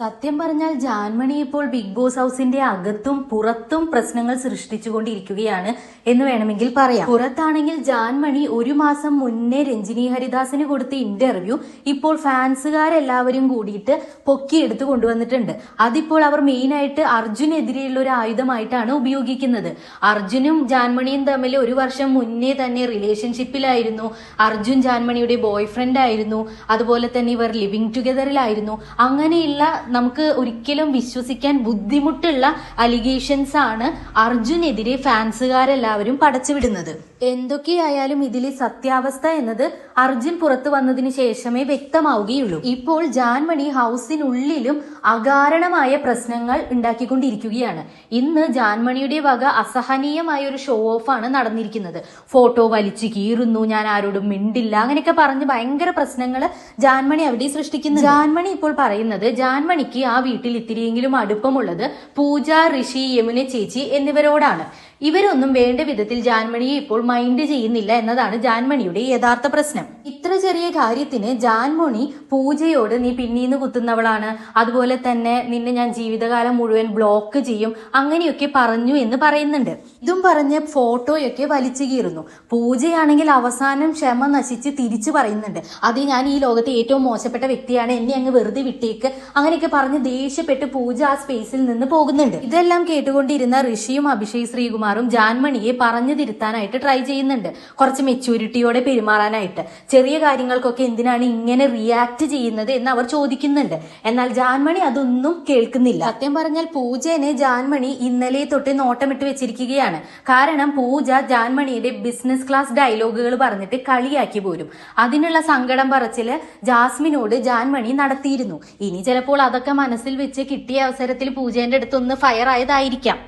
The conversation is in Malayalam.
സത്യം പറഞ്ഞാൽ ജാൻമണി ഇപ്പോൾ ബിഗ് ബോസ് ഹൗസിന്റെ അകത്തും പുറത്തും പ്രശ്നങ്ങൾ സൃഷ്ടിച്ചുകൊണ്ടിരിക്കുകയാണ് എന്ന് വേണമെങ്കിൽ പറയാം. പുറത്താണെങ്കിൽ ജാൻമണി ഒരു മാസം മുന്നേ രഞ്ജിനി ഹരിദാസിന് കൊടുത്ത ഇന്റർവ്യൂ ഇപ്പോൾ ഫാൻസുകാരെല്ലാവരും കൂടിയിട്ട് പൊക്കിയെടുത്ത് കൊണ്ടുവന്നിട്ടുണ്ട്. അതിപ്പോൾ അവർ മെയിനായിട്ട് അർജുനെതിരെയുള്ള ഒരു ആയുധമായിട്ടാണ് ഉപയോഗിക്കുന്നത്. അർജുനും ജാൻമണിയും തമ്മിൽ ഒരു വർഷം മുന്നേ തന്നെ റിലേഷൻഷിപ്പിലായിരുന്നു അർജുൻ ജാൻമണിയുടെ ബോയ് ഫ്രണ്ട് ആയിരുന്നു. അതുപോലെ തന്നെ ഇവർ ലിവിങ് ടുഗദറിലായിരുന്നു അങ്ങനെയുള്ള നമുക്ക് ഒരിക്കലും വിശ്വസിക്കാൻ ബുദ്ധിമുട്ടുള്ള അലിഗേഷൻസ് ആണ് അർജുനെതിരെ ഫാൻസുകാരെല്ലാവരും പടച്ചുവിടുന്നത്. എന്തൊക്കെയായാലും ഇതിലെ സത്യാവസ്ഥ എന്നത് അർജുൻ പുറത്തു വന്നതിന് ശേഷമേ വ്യക്തമാവുകയുള്ളൂ. ഇപ്പോൾ ജാൻമണി ഹൗസിനുള്ളിലും അകാരണമായ പ്രശ്നങ്ങൾ ഉണ്ടാക്കിക്കൊണ്ടിരിക്കുകയാണ്. ഇന്ന് ജാൻമണിയുടെ വക അസഹനീയമായ ഒരു ഷോ ഓഫ് ആണ് നടന്നിരിക്കുന്നത്. ഫോട്ടോ വലിച്ചു കീറുന്നു ഞാൻ ആരോടും മിണ്ടില്ല അങ്ങനെയൊക്കെ പറഞ്ഞ് ഭയങ്കര പ്രശ്നങ്ങൾ ജാൻമണി അവിടെ സൃഷ്ടിക്കുന്നു ജാൻമണി ഇപ്പോൾ പറയുന്നത് ജാൻമണിക്ക് ആ വീട്ടിൽ ഇത്തിരിയെങ്കിലും അടുപ്പമുള്ളത് പൂജ ഋഷി യമുന ചേച്ചി എന്നിവരോടാണ്. ഇവരൊന്നും വേണ്ട വിധത്തിൽ ജാൻമണിയെ ഇപ്പോൾ മൈൻഡ് ചെയ്യുന്നില്ല എന്നതാണ് ജാൻമണിയുടെ യഥാർത്ഥ പ്രശ്നം. ഇത്ര ചെറിയ കാര്യത്തിന് ജാൻമണി പൂജയോട് നീ പിന്നീന്ന് കുത്തുന്നവളാണ്. അതുപോലെ തന്നെ നിന്നെ ഞാൻ ജീവിതകാലം മുഴുവൻ ബ്ലോക്ക് ചെയ്യും. അങ്ങനെയൊക്കെ പറഞ്ഞു എന്ന് പറയുന്നുണ്ട്. ഇതും പറഞ്ഞ് ഫോട്ടോയൊക്കെ വലിച്ചു കീറുന്നു. പൂജയാണെങ്കിൽ അവസാനം ക്ഷമ നശിച്ച് തിരിച്ചു പറയുന്നുണ്ട്. അത് ഞാൻ ഈ ലോകത്തെ ഏറ്റവും മോശപ്പെട്ട വ്യക്തിയാണ്. എന്നെ അങ്ങ് വെറുതെ വിട്ടേക്ക്. അങ്ങനെയൊക്കെ പറഞ്ഞ് ദേഷ്യപ്പെട്ട് പൂജ ആ സ്പേസിൽ നിന്ന് പോകുന്നുണ്ട്. ഇതെല്ലാം കേട്ടുകൊണ്ടിരുന്ന ഋഷിയും അഭിഷേക് ശ്രീകുമാറും ജാൻമണിയെ പറഞ്ഞു തിരുത്താനായിട്ട് ട്രൈ ചെയ്യുന്നുണ്ട്. കുറച്ച് മെച്യൂരിറ്റിയോടെ പെരുമാറാനായിട്ട്. ചെറിയ കാര്യങ്ങൾക്കൊക്കെ എന്തിനാണ് ഇങ്ങനെ റിയാക്ട് ചെയ്യുന്നത് എന്ന് അവർ ചോദിക്കുന്നുണ്ട്. എന്നാൽ ജാൻമണി അതൊന്നും കേൾക്കുന്നില്ല. സത്യം പറഞ്ഞാൽ പൂജനെ ജാൻമണി ഇന്നലെ തൊട്ട് നോട്ടമിട്ട് വെച്ചിരിക്കുകയാണ്. കാരണം പൂജ ജാൻമണിയുടെ ബിസിനസ് ക്ലാസ് ഡയലോഗുകൾ പറഞ്ഞിട്ട് കളിയാക്കി പോരും. അതിനുള്ള സങ്കടം പറച്ചിൽ ജാസ്മിനോട് ജാൻമണി നടത്തിയിരുന്നു. ഇനി ചിലപ്പോൾ അതൊക്കെ മനസ്സിൽ വെച്ച് കിട്ടിയ അവസരത്തിൽ പൂജേന്റെ അടുത്തൊന്ന് ഫയർ ആയതായിരിക്കാം.